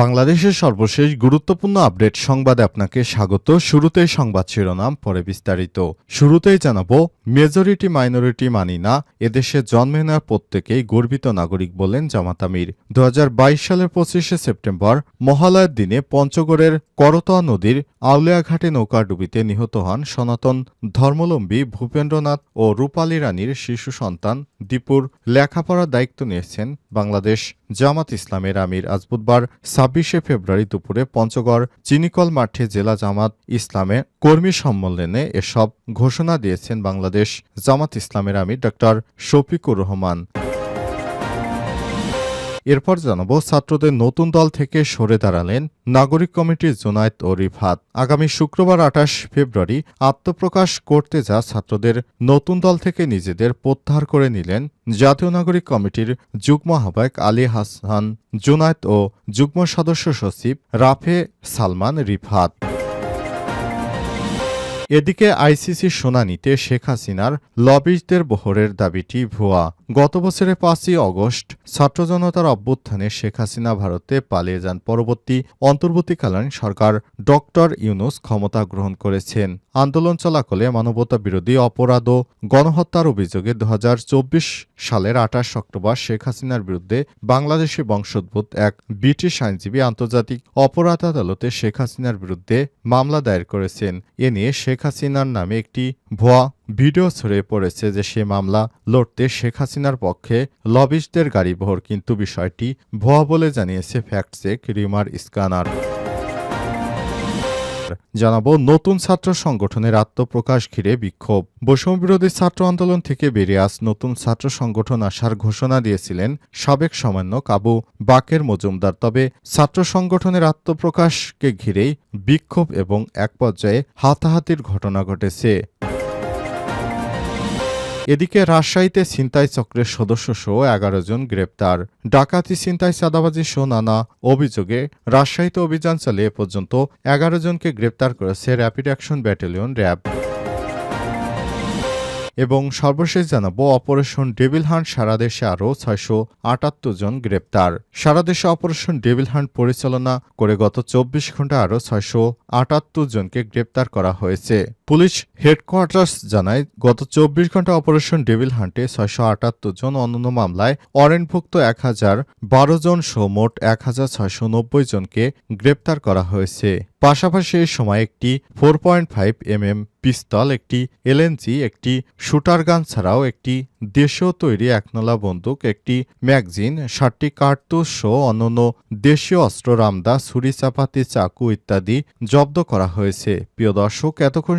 বাংলাদেশের সর্বশেষ গুরুত্বপূর্ণ আপডেট সংবাদে আপনাকে স্বাগত। শুরুতেই সংবাদ শিরোনাম, পরে বিস্তারিত। শুরুতেই জানাব, মেজরিটি, মাইনরিটি মানি না, এদেশে জন্মে নেওয়া প্রত্যেকেই গর্বিত নাগরিক বলেন জামাত আমির। দু হাজার বাইশ সালের পঁচিশে সেপ্টেম্বর, মহালয়ের দিনে পঞ্চগড়ের করতোয়া নদীর আউলিয়াঘাটে নৌকাডুবিতে নিহত হন সনাতন ধর্মলম্বী ভূপেন্দ্রনাথ ও রূপালী রানীর শিশু সন্তান দীপুর। লেখাপড়ার দায়িত্ব নিয়েছেন বাংলাদেশ জামাত ইসলামের আমির। আজ বুধবার ছাব্বিশে ফেব্রুয়ারি দুপুরে পঞ্চগড় চিনিকল মাঠে জেলা জামাত ইসলামে কর্মী সম্মেলনে এসব ঘোষণা দিয়েছেন বাংলাদেশ জামাত ইসলামের আমির ড শফিকুর রহমান। এরপর জানাব, ছাত্রদের নতুন দল থেকে সরে দাঁড়ালেন নাগরিক কমিটির জোনায়েত ও রিফাত। আগামী শুক্রবার আঠাশ ফেব্রুয়ারি আত্মপ্রকাশ করতে যা ছাত্রদের নতুন দল থেকে নিজেদের প্রত্যাহার করে নিলেন জাতীয় নাগরিক কমিটির যুগ্ম আহ্বায়ক আলী হাসান জোনায়েত ও যুগ্ম সদস্য সচিব রাফে সালমান রিফাত। এদিকে আইসিসির শুনানিতে শেখ হাসিনার লবিজদের বহরের দাবিটি ভুয়া। গত বছরের পাঁচই অগস্ট ছাত্র জনতার অভ্যুত্থানে শেখ হাসিনা ভারতে পালিয়ে যান পরবর্তী অন্তর্বর্তীকালীন সরকার ডক্টর ইউনুস ক্ষমতা গ্রহণ করেছেন। আন্দোলন চলাকালে মানবতা বিরোধী অপরাধ ও গণহত্যার অভিযোগে দু হাজার চব্বিশ সালের আঠাশ অক্টোবর শেখ হাসিনার বিরুদ্ধে বাংলাদেশি বংশোদ্ভূত এক ব্রিটিশ আইনজীবী আন্তর্জাতিক অপরাধ আদালতে শেখ হাসিনার বিরুদ্ধে মামলা দায়ের করেছেন। এ নিয়ে শেখ হাসিনার নামে একটি ভুয়া ভিডিও ছড়িয়ে পড়েছে যে সে মামলা লড়তে শেখ হাসিনার পক্ষে লবিস্টদের গাড়িবহর কিন্তু বিষয়টি ভুয়া বলে জানিয়েছে ফ্যাক্ট চেক রিমার স্ক্যানার জানাব, নতুন ছাত্র সংগঠনের আত্মপ্রকাশ ঘিরে বিক্ষোভ। বৈষম্য বিরোধী ছাত্র আন্দোলন থেকে বেরিয়ে আস নতুন ছাত্র সংগঠন আসার ঘোষণা দিয়েছিলেন সাবেক সমন্বয়ক আবু বাকের মজুমদার। তবে ছাত্র সংগঠনের আত্মপ্রকাশকে ঘিরেই বিক্ষোভ এবং এক পর্যায়ে হাতাহাতির ঘটনা ঘটেছে। এদিকে রাজশাহীতে ছিনতাই চক্রের সদস্য সহ এগারো জন গ্রেপ্তার। ডাকাতি, ছিনতাই, চাঁদাবাজি সহ নানা অভিযোগে রাজশাহীতে অভিযান চালিয়ে পর্যন্ত এগারো জনকে গ্রেপ্তার করেছে র্যাপিড অ্যাকশন ব্যাটালিয়ন র্যাব। এবং সর্বশেষ জানাব, অপারেশন ডেভিল হান্ট সারা দেশে আরও ছয়শো আটাত্তর জন গ্রেপ্তার। সারা দেশে অপারেশন ডেভিল হান্ট পরিচালনা করে গত চব্বিশ ঘণ্টা আরও ছয়শো আটাত্তর জনকে গ্রেপ্তার করা হয়েছে। পুলিশ হেডকোয়ার্টার্স জানায়, গত চব্বিশ ঘণ্টা অপারেশন ডেভিল হান্টে ছয়শো আটাত্তর জন অন্যান্য মামলায় অরেনভুক্ত এক হাজার বারো জন সহ মোট এক হাজার ছয়শো নব্বই জনকে গ্রেপ্তার করা হয়েছে। পাশাপাশি এই সময় একটি four point five M M pistol, একটি এলএনজি, একটি শুটার গান ছাড়াও একটি দেশীয় তৈরি একনলা বন্দুক, একটি ম্যাগজিন ষাটটি কার্তুজ সহ অন্যান্য দেশীয় অস্ত্র রামদা ছুরি চাপাতি চাকু ইত্যাদি জব্দ করা হয়েছে। প্রিয় দর্শক, এতক্ষণ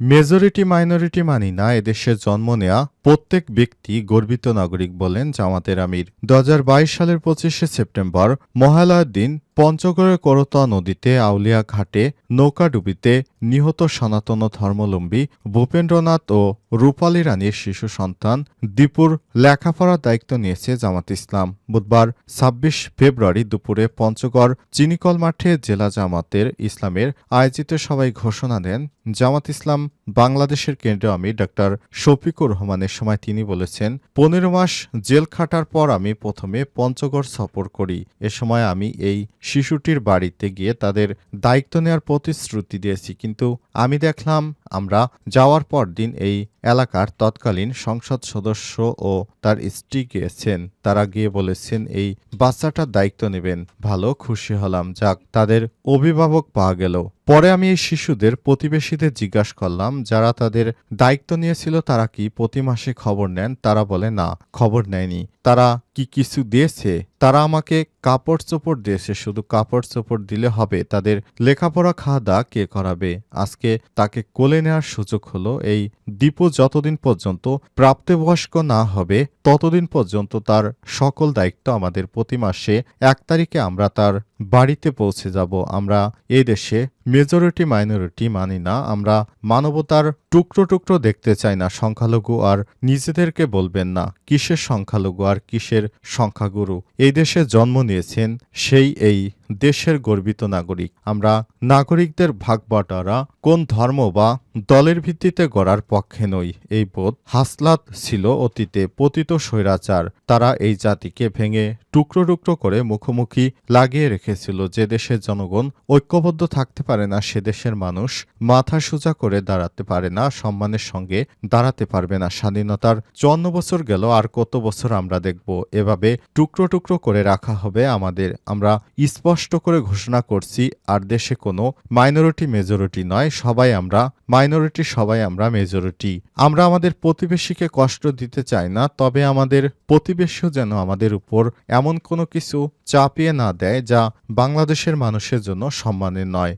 মেজরিটি, মাইনরিটি মানি না, এদেশে জন্ম নেয়া প্রত্যেক ব্যক্তি গর্বিত নাগরিক বলেন জামাতের আমির। দু হাজার বাইশ সালের পঁচিশে সেপ্টেম্বর মহালয়ার দিন পঞ্চগড়ের করতোয়া নদীতে আউলিয়া ঘাটে নৌকাডুবিতে নিহত সনাতন ধর্মলম্বী ভূপেন্দ্রনাথ ও রূপালী রানীর শিশু সন্তান দীপুর লেখাপড়ার দায়িত্ব নিয়েছে জামাত ইসলাম। বুধবার ছাব্বিশ ফেব্রুয়ারি দুপুরে পঞ্চগড় চিনিকল মাঠে জেলা জামাতের ইসলামের আয়োজিত সভায় ঘোষণা দেন জামাত ইসলাম। বাংলাদেশের কেন্দ্রীয় আমি ডাক্তার শফিকুর রহমানের সময় তিনি বলেছেন, পনেরো মাস জেল খাটার পর আমি প্রথমে পঞ্চগড় সফর করি। এ সময় আমি এই শিশুটির বাড়িতে গিয়ে তাদের দায়িত্ব নেওয়ার প্রতিশ্রুতি দিয়েছি, কিন্তু আমি দেখলাম আমরা যাওয়ার পর দিন এই এলাকার তৎকালীন সংসদ সদস্য ও তার স্ত্রী গিয়েছেন। তারা গিয়ে বলেছেন, এই বাচ্চাটার দায়িত্ব নেবেন, ভালো খুশি হলাম, যাক, তাদের অভিভাবক পাওয়া গেল। পরে আমি এই শিশুদের প্রতিবেশীদের জিজ্ঞাসা করলাম, যারা তাদের দায়িত্ব নিয়েছিল তারা কি প্রতি মাসে খবর নেন? তারা বলে, না, খবর নেয়নি। তারা কি কিছু দিয়েছে? তারা আমাকে কাপড় চোপড় দিয়েছে। শুধু কাপড় চোপড় দিলে হবে। তাদের লেখাপড়া খাওয়া দাওয়া কে করাবে? আজকে তাকে কোলে নেওয়ার সুযোগ হলো। এই দীপু যতদিন পর্যন্ত প্রাপ্তবয়স্ক না হবে, ততদিন পর্যন্ত তার সকল দায়িত্ব আমাদের প্রতি মাসে এক তারিখে আমরা তার বাড়িতে পৌঁছে যাব। আমরা এই দেশে মেজরিটি মাইনরিটি মানি না। আমরা মানবতার টুকরো টুকরো দেখতে চাই না। সংখ্যালঘু আর নিজেদেরকে বলবেন না, কিসের সংখ্যালঘু আর কিসের সংখ্যাগুরু? এই দেশে জন্ম নিয়েছেন সেই এই দেশের গর্বিত নাগরিক। আমরা নাগরিকদের ভাগ বাটারা কোন ধর্ম বা দলের ভিত্তিতে গড়ার পক্ষে নই, এই বোধ হাসলাত ছিল অতীতে পতিত স্বৈরাচার। তারা এই জাতিকে ভেঙে টুকরো টুকরো করে মুখোমুখি লাগিয়ে রেখেছিল যে দেশের জনগণ ঐক্যবদ্ধ থাকতে পারে না, সে দেশের মানুষ মাথা সোজা করে দাঁড়াতে পারে না, সম্মানের সঙ্গে দাঁড়াতে পারবে না। স্বাধীনতার চুয়ান্ন বছর গেল, আর কত বছর আমরা দেখব? এভাবে টুকরো টুকরো করে রাখা হবে আমাদের। আমরা স্পষ্ট করে ঘোষণা করছি, আর দেশে কোনো মাইনরিটি মেজরিটি নয়, সবাই আমরা মাইনরিটি সবাই আমরা মেজরিটি আমরা আমাদের প্রতিবেশীকে কষ্ট দিতে চাই না, তবে আমাদের প্রতিবেশীও যেন আমাদের উপর এমন কোনো কিছু চাপিয়ে না দেয় যা বাংলাদেশের মানুষের জন্য সম্মানের নয়।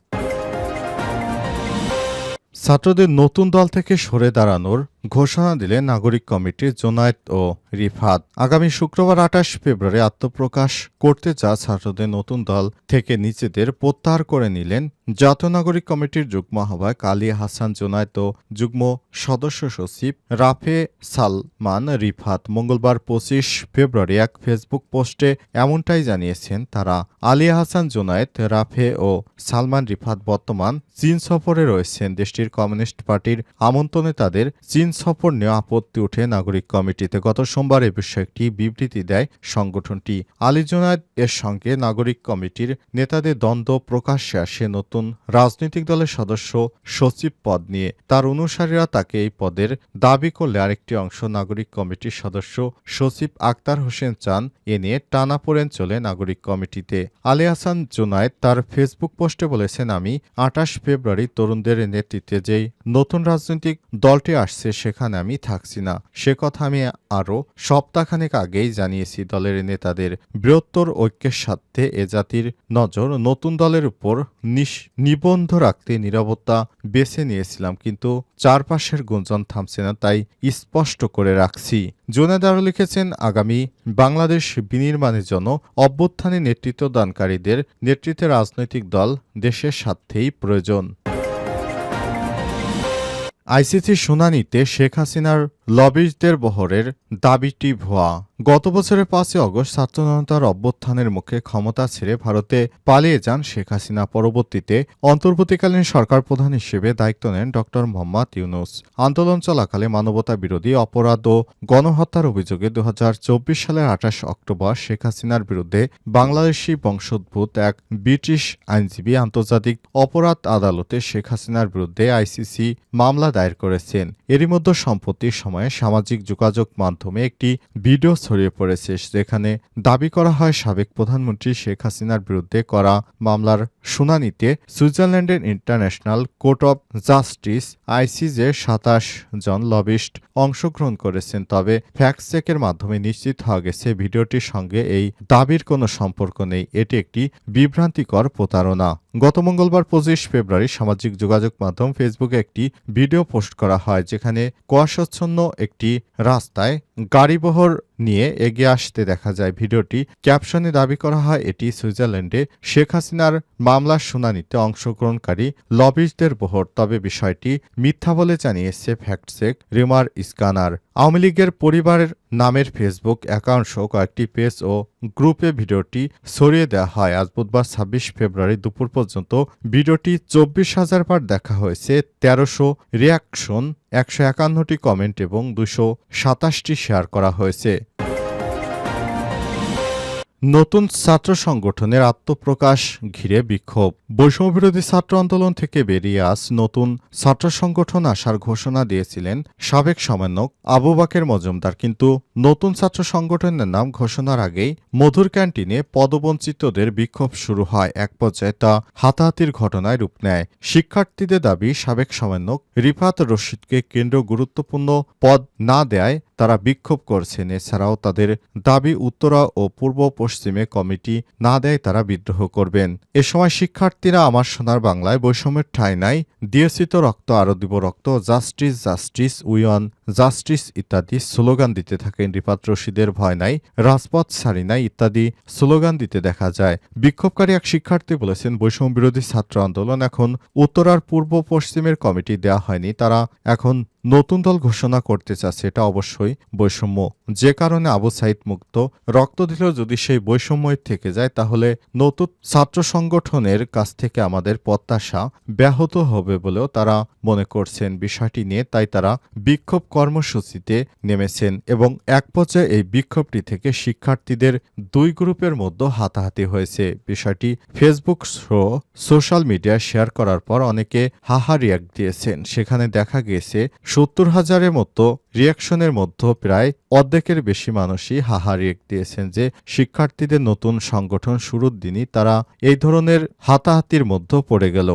ছাত্রদের নতুন দল থেকে সরে দাঁড়ানোর ঘোষণা দিলেন নাগরিক কমিটির জোনায়েত ও রিফাত। আগামী শুক্রবার আঠাশ ফেব্রুয়ারি আত্মপ্রকাশ করতে চা ছাত্রদের নতুন দল থেকে নিজেদের প্রত্যাহার করে নিলেন জাতীয় নাগরিক কমিটির যুগ্ম আহ্বায়ক আলী হাসান জোনায়েত ও যুগ্ম সদস্য সচিব রাফে সালমান রিফাত। মঙ্গলবার পঁচিশ ফেব্রুয়ারি এক ফেসবুক পোস্টে এমনটাই জানিয়েছেন তারা। আলী হাসান জোনায়েত রাফে ও সালমান রিফাত বর্তমান চীন সফরে রয়েছেন। দেশটির কমিউনিস্ট পার্টির আমন্ত্রণে তাদের চীন সফর নেওয়া আপত্তি উঠে নাগরিক কমিটিতে। গত সোমবার এ বিষয়ে একটি বিবৃতি দেয় সংগঠনটি। আলী জোনায়েদ এর সঙ্গে নাগরিক কমিটির নেতাদের দ্বন্দ্ব প্রকাশ্যে আসে নতুন রাজনৈতিক দলের সদস্য সচিব পদ নিয়ে। তার অনুসারীরা তাকে এই পদের দাবি করলে আরেকটি অংশ নাগরিক কমিটির সদস্য সচিব আক্তার হোসেন চান এ নিয়ে টানাপোড়েন চলে নাগরিক কমিটিতে। আলী হাসান জোনায়েদ তার ফেসবুক পোস্টে বলেছেন, আমি আঠাশ ফেব্রুয়ারি তরুণদের নেতৃত্বে যেই নতুন রাজনৈতিক দলটি আসছে সেখানে আমি থাকছি না। সে কথা আমি আরও সপ্তাহখানেক আগেই জানিয়েছি দলের নেতাদের। বৃহত্তর ঐক্যের স্বার্থে এ জাতির নজর নতুন দলের উপর নিবন্ধ রাখতে নিরাপত্তা বেছে নিয়েছিলাম, কিন্তু চারপাশের গুঞ্জন থামছে না, তাই স্পষ্ট করে রাখছি। জোনেদ আরও লিখেছেন, আগামী বাংলাদেশ বিনির্মাণের জন্য অভ্যুত্থানে নেতৃত্ব দানকারীদের নেতৃত্বে রাজনৈতিক দল দেশের স্বার্থেই প্রয়োজন। আইসিসি শুনানিতে শেখ হাসিনার লবিস্টদের বহরের দাবিটি ভুয়া। গত বছরের পাঁচই অগস্ট ছাত্র অভ্যুত্থানের মুখে ক্ষমতা ছেড়ে ভারতে পালিয়ে যান শেখ হাসিনা। পরবর্তীতে অন্তর্বর্তীকালীন সরকার প্রধান হিসেবে দায়িত্ব নেন ড. মোহাম্মদ ইউনুস। আন্দোলন চলাকালে মানবতা বিরোধী অপরাধ ও গণহত্যার অভিযোগে দু হাজার চব্বিশ সালের আঠাশ অক্টোবর শেখ হাসিনার বিরুদ্ধে বাংলাদেশি বংশোদ্ভূত এক ব্রিটিশ আইনজীবী আন্তর্জাতিক অপরাধ আদালতে শেখ হাসিনার বিরুদ্ধে আইসিসি মামলা দায়ের করেছেন। এরই মধ্যে সম্প্রতি সময়ে সামাজিক যোগাযোগ মাধ্যমে একটি ভিডিও ছড়িয়ে পড়েছে, যেখানে দাবি করা হয় সাবেক প্রধানমন্ত্রী শেখ হাসিনার বিরুদ্ধে করা মামলার শুনানিতে সুইজারল্যান্ডের international court of justice ICJ সাতাশ জন লবিস্ট অংশগ্রহণ করেছেন। তবে ফ্যাক্ট চেকের মাধ্যমে নিশ্চিত হওয়া গেছে, ভিডিওটির সঙ্গে এই দাবির কোনো সম্পর্ক নেই। এটি একটি বিভ্রান্তিকর প্রতারণা। গত মঙ্গলবার পঁচিশ ফেব্রুয়ারি সামাজিক যোগাযোগ মাধ্যম ফেসবুকে একটি ভিডিও পোস্ট করা হয়, যেখানে কুয়াশাচ্ছন্ন একটি রাস্তায় গাড়িবহর নিয়ে এগিয়ে আসতে দেখা যায়। ভিডিওটি ক্যাপশনে দাবি করা হয়, এটি সুইজারল্যান্ডে শেখ হাসিনার মামলার শুনানিতে অংশগ্রহণকারী লবিস্টদের বহর তবে বিষয়টি মিথ্যা বলে জানিয়েছে ফ্যাক্টসেক রিমার স্কানার। আওয়ামী লীগের পরিবারের নামের ফেসবুক অ্যাকাউন্ট সহ কয়েকটি পেজ ও গ্রুপে ভিডিওটি ছড়িয়ে দেওয়া হয়। আজ বুধবার ছাব্বিশ ফেব্রুয়ারি দুপুর পর্যন্ত ভিডিওটি চব্বিশ হাজার বার দেখা হয়েছে। তেরোশো রিয়াকশন, একশো একান্নটি কমেন্ট এবং দুশো সাতাশটি শেয়ার করা হয়েছে। নতুন ছাত্র সংগঠনের আত্মপ্রকাশ ঘিরে বিক্ষোভ। বৈষম্যবিরোধী ছাত্র আন্দোলন থেকে বেরিয়ে আস নতুন ছাত্র সংগঠন আসার ঘোষণা দিয়েছিলেন সাবেক সমন্বয়ক আবু বাকের মজুমদার। কিন্তু নতুন ছাত্র সংগঠনের নাম ঘোষণার আগেই মধুর ক্যান্টিনে পদবঞ্চিতদের বিক্ষোভ শুরু হয়। এক পর্যায়ে তা হাতাহাতির ঘটনায় রূপ নেয়। শিক্ষার্থীদের দাবি, সাবেক সমন্বয়ক রিফাত রশিদকে কেন্দ্র গুরুত্বপূর্ণ পদ না দেয় তারা বিক্ষোভ করছেন। এছাড়াও তাদের দাবি উত্তরা ও পূর্ব পশ্চিমে কমিটি না দেয় তারা বিদ্রোহ করবেন। এ সময় শিক্ষার্থীরা আমার সোনার বাংলায় বৈষম্যের ঠাঁই নাই। দিয়েছিত রক্ত, আরও দিব রক্ত। জাস্টিস জাস্টিস উইয়ন জাস্টিস ইত্যাদি স্লোগান দিতে থাকেন রিপাত রশিদের ভয় নাই, রাজপথ ছাড়ি নাই ইত্যাদি স্লোগান দিতে দেখা যায়। বিক্ষোভকারী এক শিক্ষার্থী বলেছেন, বৈষম্য বিরোধী ছাত্র আন্দোলন এখন উত্তরার পূর্ব পশ্চিমের কমিটি দেয়া হয়নি। তারা এখন নতুন দল ঘোষণা করতে চাচ্ছে, এটা অবশ্যই বৈষম্য। যে কারণে আবু সাইদ মুক্ত, রক্ত দিলেও যদি সেই বৈষম্যই থেকে যায়, তাহলে নতুন ছাত্র সংগঠনের কাছ থেকে আমাদের প্রত্যাশা ব্যাহত হবে বলেও তারা মনে করছেন। বিষয়টি নিয়ে তাই তারা বিক্ষোভ কর্মসূচিতে নেমেছেন এবং এক পর্যায়ে এই বিক্ষোভটি থেকে শিক্ষার্থীদের দুই গ্রুপের মধ্যে হাতাহাতি হয়েছে। বিষয়টি ফেসবুক সহ সোশ্যাল মিডিয়ায় শেয়ার করার পর অনেকে হাহা রিয়াক্ট দিয়েছেন। সেখানে দেখা গিয়েছে, সত্তর হাজারের মতো রিয়াকশনের মধ্যে প্রায় অর্ধেকের বেশি মানুষই হাহা রিয়াক্ট দিয়েছেন যে শিক্ষার্থীদের নতুন সংগঠন শুরুর দিনই তারা এই ধরনের হাতাহাতির মধ্যে পড়ে গেল।